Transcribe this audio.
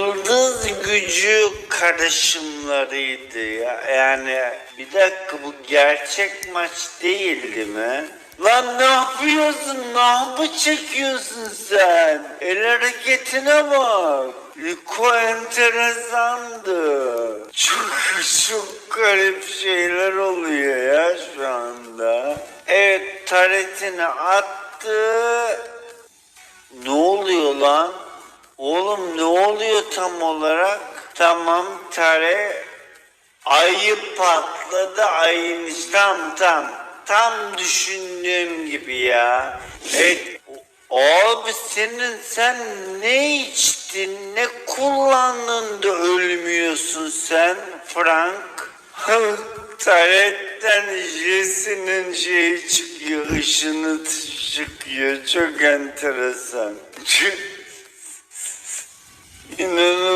Yıldız gücü karışımlarıydı ya. Yani bir dakika bu gerçek maç değildi mi? Lan ne yapıyorsun? Ne yapı çekiyorsun sen? El hareketine bak. Liko enteresandı. Çok çok garip şeyler oluyor ya şu anda. Evet taretini attı. Ne oluyor lan? Oğlum ne oluyor tam olarak? Tamam Tare ayı patladı işte tam tam tam düşündüğüm gibi ya. Evet abi senin sen ne içtin ne kullandın da ölmüyorsun sen Frank? Taretten Jesse'nin şeyi çıkıyor, ışını çıkıyor. Çok enteresan. in the